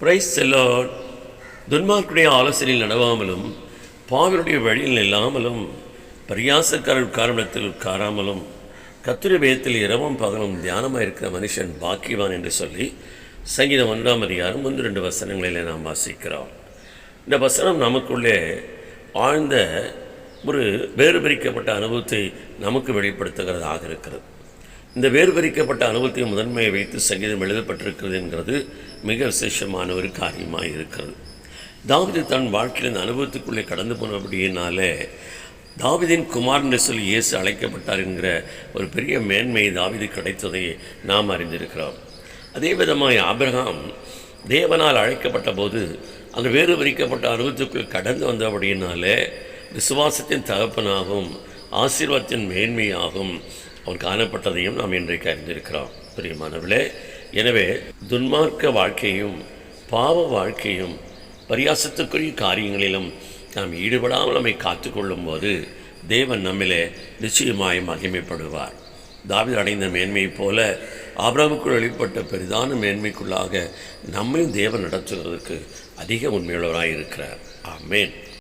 Price செல்லோர் துன்மார்க்குடைய ஆலோசனையில் நடவாமலும் பாவனுடைய வழியில் இல்லாமலும் பரியாசக்காரர் காரணத்தில் உட்காராமலும் கத்திர வேதத்தில் இரவும் பகலும் தியானமாக இருக்கிற மனுஷன் பாக்கியவான் என்று சொல்லி சங்கீதம் ஒன்றாம் அதிகாரம் ஒன்று ரெண்டு வசனங்களிலே நாம் வாசிக்கிறோம். இந்த வசனம் நமக்குள்ளே ஆழ்ந்த ஒரு வேறுபிரிக்கப்பட்ட அனுபவத்தை நமக்கு வெளிப்படுத்துகிறதாக இருக்கிறது. இந்த வேறுபறிக்கப்பட்ட அனுபவத்தின் அனுபவத்தை முதன்மையை வைத்து சங்கீதம் எழுதப்பட்டிருக்கிறது என்கிறது மிக விசேஷமான ஒரு காரியமாக இருக்கிறது. தாவிது தன் வாழ்க்கையில் இந்த அனுபவத்துக்குள்ளே கடந்து போனபடியினாலே தாவிதின் குமார் என்று சொல்லி இயேசு அழைக்கப்பட்டார் என்கிற ஒரு பெரிய மேன்மை தாவிது கிடைத்ததை நாம் அறிந்திருக்கிறோம். அதே விதமாக ஆபிரகாம் தேவனால் அழைக்கப்பட்ட போது அந்த வேறு விரிக்கப்பட்ட அனுபவத்துக்குள் கடந்து வந்தபடியினாலே விசுவாசத்தின் தகப்பனாகவும் ஆசீர்வாதத்தின் மேன்மையாகும் அவர் காணப்பட்டதையும் நாம் இன்றைக்கு அறிந்திருக்கிறோம் பிரியமானவர்களே. எனவே துன்மார்க்க வாழ்க்கையும் பாவ வாழ்க்கையும் பரியாசத்துக்குரிய காரியங்களிலும் நாம் ஈடுபடாமல் நம்மை காத்து கொள்ளும்போது தேவன் நம்மிலே நிச்சயமாய் மகிமைப்படுவார். தாவில் அடைந்த மேன்மையைப் போல ஆபிராமுக்குள் வெளிப்பட்ட பெரிதான மேன்மைக்குள்ளாக நம்மையும் தேவன் நடத்துவதற்கு அதிக உண்மையுள்ளவராக இருக்கிறார் ஆமேன்.